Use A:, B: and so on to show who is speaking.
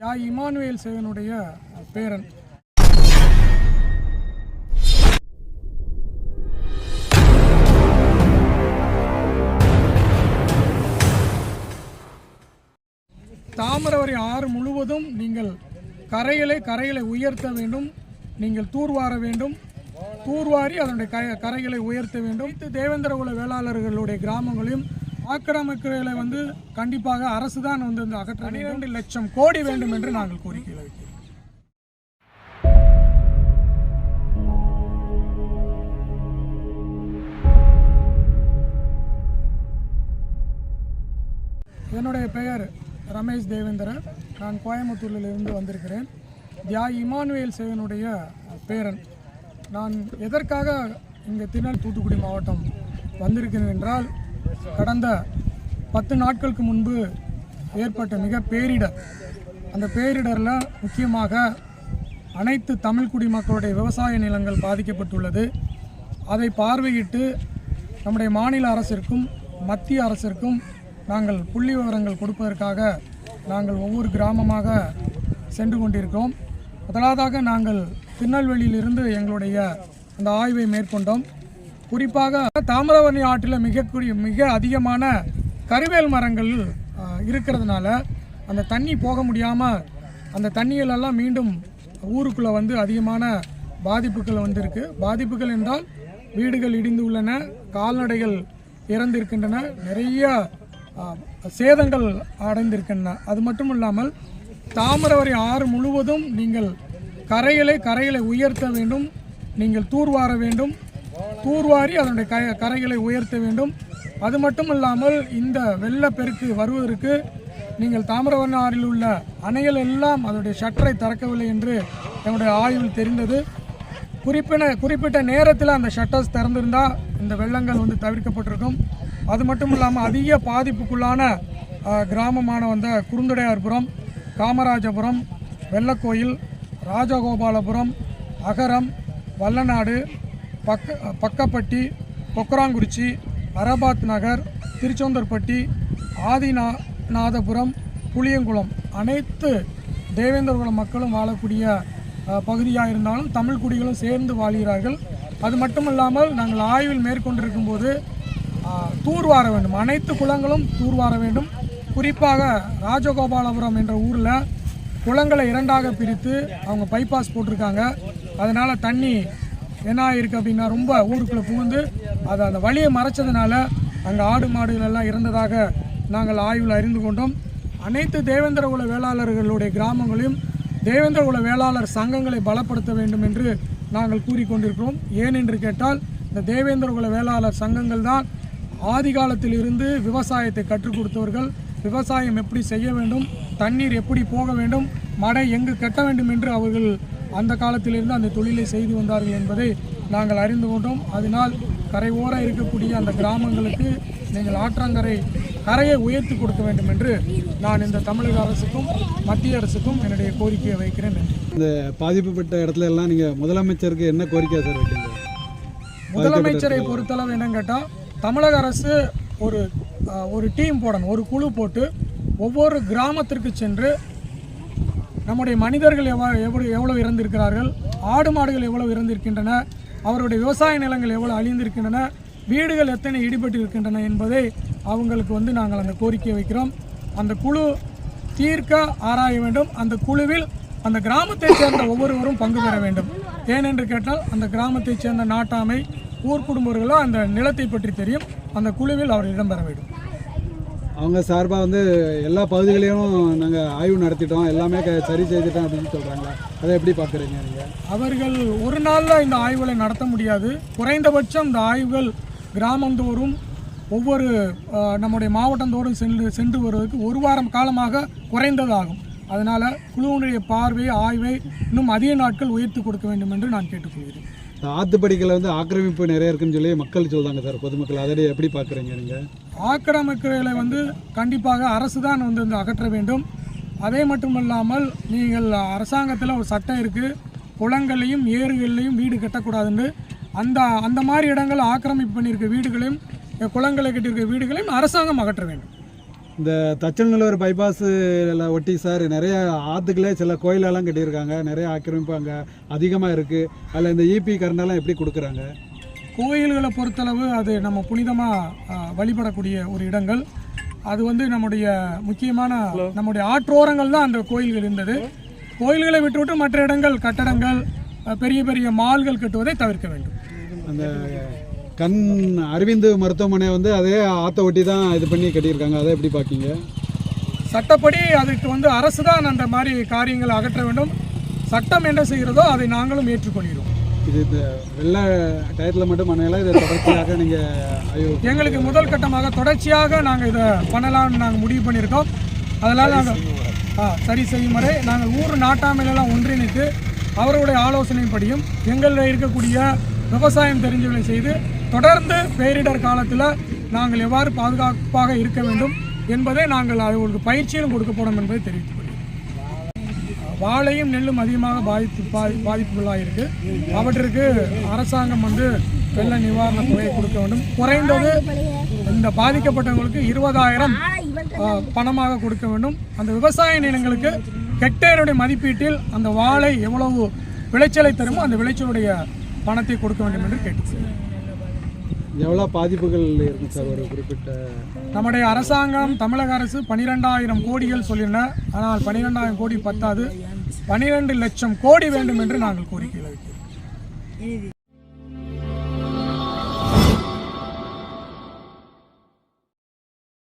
A: யா Emmanuel சேவனுடைய பேரன். தாமிரவரி ஆறு முழுவதும் நீங்கள் கரைகளை கரைகளை உயர்த்த வேண்டும். நீங்கள் தூர்வார வேண்டும். தூர்வாரி அதனுடைய க கரைகளை உயர்த்த வேண்டும். இது தேவேந்திரகுல வேளாளர்களுடைய கிராமங்களையும் ஆக்கிரமிக்கிறவர்களை வந்து கண்டிப்பாக அரசு தான் வந்து இந்த அகற்ற இரண்டு லட்சம் கோடி வேண்டும் என்று நாங்கள் கோரிக்கை வைக்கிறோம். என்னுடைய பெயர் ரமேஷ் தேவேந்திரன். நான் கோயம்புத்தூரிலிருந்து வந்திருக்கிறேன். தியா இமானுவேல் சேவனுடைய பேரன். நான் எதற்காக இங்கே திருநெல் தூத்துக்குடி மாவட்டம் வந்திருக்கிறேன் என்றால் கடந்த பத்து நாட்களுக்கு முன்பு ஏற்பட்ட மிக பேரிடர். அந்த பேரிடரில் முக்கியமாக அனைத்து தமிழ் குடிமக்களுடைய விவசாய நிலங்கள் பாதிக்கப்பட்டுள்ளது. அதை பார்வையிட்டு நம்முடைய மாநில அரசிற்கும் மத்திய அரசிற்கும் நாங்கள் புள்ளி விவரங்கள் கொடுப்பதற்காக நாங்கள் ஒவ்வொரு கிராமமாக சென்று கொண்டிருக்கிறோம். முதலாவதாக நாங்கள் திருநெல்வேலியிலிருந்து எங்களுடைய அந்த ஆய்வை மேற்கொண்டோம். குறிப்பாக தாமிரபரணி ஆற்றில் மிக மிக அதிகமான கருவேல் மரங்கள் இருக்கிறதுனால அந்த தண்ணி போக முடியாமல் அந்த தண்ணிகளெல்லாம் மீண்டும் ஊருக்குள்ளே வந்து அதிகமான பாதிப்புகள் வந்திருக்கு. பாதிப்புகள் என்றால் வீடுகள் இடிந்து உள்ளன கால்நடைகள் இறந்திருக்கின்றன நிறைய சேதங்கள் அடைந்திருக்கின்றன. அது மட்டும் இல்லாமல் தாமிரவரி ஆறு முழுவதும் நீங்கள் கரைகளை கரைகளை உயர்த்த வேண்டும் நீங்கள் தூர்வார வேண்டும். தூர்வாரி அதனுடைய க கரைகளை உயர்த்த வேண்டும். அது மட்டும் இல்லாமல் இந்த வெள்ளப்பெருக்கு வருவதற்கு நீங்கள் தாமிரவரண ஆறில் உள்ள அணைகள் எல்லாம் அதனுடைய ஷட்டரை திறக்கவில்லை என்று என்னுடைய ஆய்வில் தெரிந்தது. குறிப்பின குறிப்பிட்ட நேரத்தில் அந்த ஷட்டர்ஸ் திறந்திருந்தால் இந்த வெள்ளங்கள் வந்து தவிர்க்கப்பட்டிருக்கும். அது மட்டும் இல்லாமல் அதிக பாதிப்புக்குள்ளான கிராமமான வந்த குறுந்துடையார்புரம் காமராஜபுரம் வெள்ளக்கோயில் ராஜகோபாலபுரம் அகரம் வல்லநாடு பக்க பக்கப்பட்டி கொக்கராங்குறிச்சி அரபாத் நகர் திருச்செந்தூர்பட்டி ஆதிநா நாதபுரம் புளியங்குளம். அனைத்து தேவேந்திரகுல மக்களும் வாழக்கூடிய பகுதியாக இருந்தாலும் தமிழ் குடிகளும் சேர்ந்து வாழ்கிறார்கள். அது மட்டுமல்லாமல் நாங்கள் ஆய்வில் மேற்கொண்டிருக்கும் போது தூர்வார வேண்டும். அனைத்து குளங்களும் தூர்வார வேண்டும். குறிப்பாக ராஜகோபாலபுரம் என்ற ஊரில் குளங்களை இரண்டாக பிரித்து அவங்க பைபாஸ் போட்டிருக்காங்க. அதனால் தண்ணி என்ன ஆயிருக்கு அப்படின்னா ரொம்ப ஊருக்குள்ளே புகுந்து அதை அந்த வழியை மறைச்சதுனால அங்கே ஆடு மாடுகள் எல்லாம் நாங்கள் ஆய்வில் அறிந்து கொண்டோம். அனைத்து தேவேந்திர குல வேளாளர்களுடைய கிராமங்களையும் தேவேந்திர குல வேளாளர் சங்கங்களை பலப்படுத்த வேண்டும் என்று நாங்கள் கூறிக்கொண்டிருக்கிறோம். ஏன் என்று கேட்டால் இந்த தேவேந்திர குல வேளாளர் சங்கங்கள் தான் ஆதி காலத்தில் இருந்து விவசாயத்தை கற்றுக் கொடுத்தவர்கள். விவசாயம் எப்படி செய்ய வேண்டும் தண்ணீர் எப்படி போக வேண்டும் மடை எங்கு கட்ட வேண்டும் என்று அவர்கள் அந்த காலத்திலிருந்து அந்த தொழிலை செய்து வந்தார்கள் என்பதை நாங்கள் அறிந்து கொண்டோம். அதனால் கரை ஓர இருக்கக்கூடிய அந்த கிராமங்களுக்கு நீங்கள் ஆற்றங்கரை கரையை உயர்த்தி கொடுக்க வேண்டும் என்று நான் இந்த தமிழக அரசுக்கும் மத்திய அரசுக்கும் என்னுடைய கோரிக்கையை வைக்கிறேன்.
B: இந்த பாதிப்புப்பட்ட இடத்துல எல்லாம் நீங்கள் முதலமைச்சருக்கு என்ன கோரிக்கை சார் வைக்கீங்க
A: முதலமைச்சரை பொறுத்தளவு என்னன்னு கேட்டால் தமிழக அரசு ஒரு ஒரு டீம் போடணும் ஒரு குழு போட்டு ஒவ்வொரு கிராமத்திற்கு சென்று நம்முடைய மனிதர்கள் எவ்வளோ எவ்வளோ எவ்வளோ இறந்திருக்கிறார்கள் ஆடு மாடுகள் எவ்வளவு இறந்திருக்கின்றன அவருடைய விவசாய நிலங்கள் எவ்வளோ அழிந்திருக்கின்றன வீடுகள் எத்தனை இடிபட்டு இருக்கின்றன என்பதை அவங்களுக்கு வந்து நாங்கள் அந்த கோரிக்கை வைக்கிறோம். அந்த குழு தீர்க்க ஆராய வேண்டும். அந்த குழுவில் அந்த கிராமத்தைச் சேர்ந்த ஒவ்வொருவரும் பங்கு பெற வேண்டும். ஏனென்று கேட்டால் அந்த கிராமத்தைச் சேர்ந்த நாட்டாமை ஊர் குடும்பர்களோ அந்த நிலத்தை பற்றி தெரியும். அந்த குழுவில் அவர் இடம்பெற வேண்டும்.
B: அவங்க சார்பாக வந்து எல்லா பகுதிகளையும் நாங்கள் ஆய்வு நடத்திட்டோம். எல்லாமே க- சரி செய்துட்டோம் அப்படின்னு சொல்கிறாங்க அதை எப்படி பார்க்குறீங்க நீங்கள்
A: அவர்கள் ஒரு நாளில் இந்த ஆய்வுகளை நடத்த முடியாது. குறைந்தபட்சம் இந்த ஆய்வுகள் கிராமந்தோறும் ஒவ்வொரு நம்முடைய மாவட்டந்தோறும் சென்று சென்று வருவதற்கு ஒரு வாரம் காலமாக குறைந்ததாகும். அதனால் குழுவினுடைய பார்வை ஆய்வை இன்னும் அதிக நாட்கள் உயர்த்தி கொடுக்க வேண்டும் என்று நான் கேட்டுக்கொள்கிறேன்.
B: ஆத்துப்படிகளை வந்து ஆக்கிரமிப்பு நிறைய இருக்குன்னு சொல்லி மக்கள் சொல்றாங்க சார் பொதுமக்கள். அதை எப்படி பார்க்குறீங்க நீங்கள்
A: ஆக்கிரமிப்புகளை வந்து கண்டிப்பாக அரசு தான் வந்து இந்த அகற்ற வேண்டும். அதே மட்டுமல்லாமல் நீங்கள் அரசாங்கத்தில் ஒரு சட்டம் இருக்குது குளங்களையும் ஏரிகள்லையும் வீடு கட்டக்கூடாதுன்னு. அந்த அந்த மாதிரி இடங்கள் ஆக்கிரமிப்பு பண்ணியிருக்க வீடுகளையும் குளங்களை கட்டியிருக்க வீடுகளையும் அரசாங்கம் அகற்ற வேண்டும்.
B: இந்த தச்சநல்லூர் பைபாஸ் ஒட்டி சார் நிறைய ஆற்றுக்களே சில கோயிலெல்லாம் கட்டியிருக்காங்க. நிறைய ஆக்கிரமிப்பு அங்கே அதிகமாக இருக்குது அதில் இந்த இபி கரண்டெல்லாம் எப்படி கொடுக்குறாங்க?
A: கோயில்களை பொறுத்தளவு அது நம்ம புனிதமாக வழிபடக்கூடிய ஒரு இடங்கள். அது வந்து நம்முடைய முக்கியமான நம்முடைய ஆற்றோரங்கள் தான் அந்த கோயில்கள் இருந்தது. கோயில்களை விட்டுவிட்டு மற்ற இடங்கள் கட்டடங்கள் பெரிய பெரிய மால்கள் கட்டுவதை தவிர்க்க வேண்டும்.
B: அந்த கண் அரவிந்து மருத்துவமனை வந்து அதே ஆற்றை ஒட்டி தான் இது பண்ணி கட்டியிருக்காங்க. அதை எப்படி பார்க்கீங்க
A: சட்டப்படி அதுக்கு வந்து அரசு தான் அந்த மாதிரி காரியங்களை அகற்ற வேண்டும். சட்டம் என்ன செய்கிறதோ அதை நாங்களும் ஏற்றுக்கொள்கிறோம்.
B: இது இந்த வெள்ளை டயத்தில் மட்டும் பண்ணல இதை தொடர்ச்சியாக நீங்கள்
A: எங்களுக்கு முதல் கட்டமாக தொடர்ச்சியாக நாங்கள் இதை பண்ணலாம்னு நாங்கள் முடிவு பண்ணியிருக்கோம். அதனால் நாங்கள் ஆ சரி செய்யும் வரை. நாங்கள் ஊர் நாட்டாமையிலெல்லாம் ஒன்றிணைத்து அவருடைய ஆலோசனைப்படியும் எங்களில் இருக்கக்கூடிய விவசாயம் தெரிஞ்சவர்களை செய்து தொடர்ந்து பேரிடர் காலத்தில் நாங்கள் எவ்வாறு பாதுகாப்பாக இருக்க வேண்டும் என்பதை நாங்கள் அவர்களுக்கு பயிற்சியிலும் கொடுக்கப்படும் என்பதை தெரிவித்துக் வாழையும் நெல்லும் அதிகமாக பாதித்து பாதி பாதிப்புகளாக இருக்குது அவற்றிற்கு அரசாங்கம் வந்து வெள்ள நிவாரண தொகையை கொடுக்க வேண்டும். குறைந்தது இந்த பாதிக்கப்பட்டவங்களுக்கு இருபதாயிரம் பணமாக கொடுக்க வேண்டும். அந்த விவசாய நிலங்களுக்கு ஹெக்டேருடைய மதிப்பீட்டில் அந்த வாழை எவ்வளவு விளைச்சலை தருமோ அந்த விளைச்சலுடைய பணத்தை கொடுக்க வேண்டும் என்று கேட்டுக்கொள்கிறேன்
B: எவ்வளோ பாதிப்புகள் இருக்கும் சார் ஒரு குறிப்பிட்ட
A: நம்முடைய அரசாங்கம் தமிழக அரசு பனிரெண்டாயிரம் கோடிகள் சொல்லின ஆனால் பனிரெண்டாயிரம் கோடி பத்தாது. பனிரெண்டு லட்சம் கோடி வேண்டும் என்று நாங்கள் கோரிக்கை வைக்கிறோம்.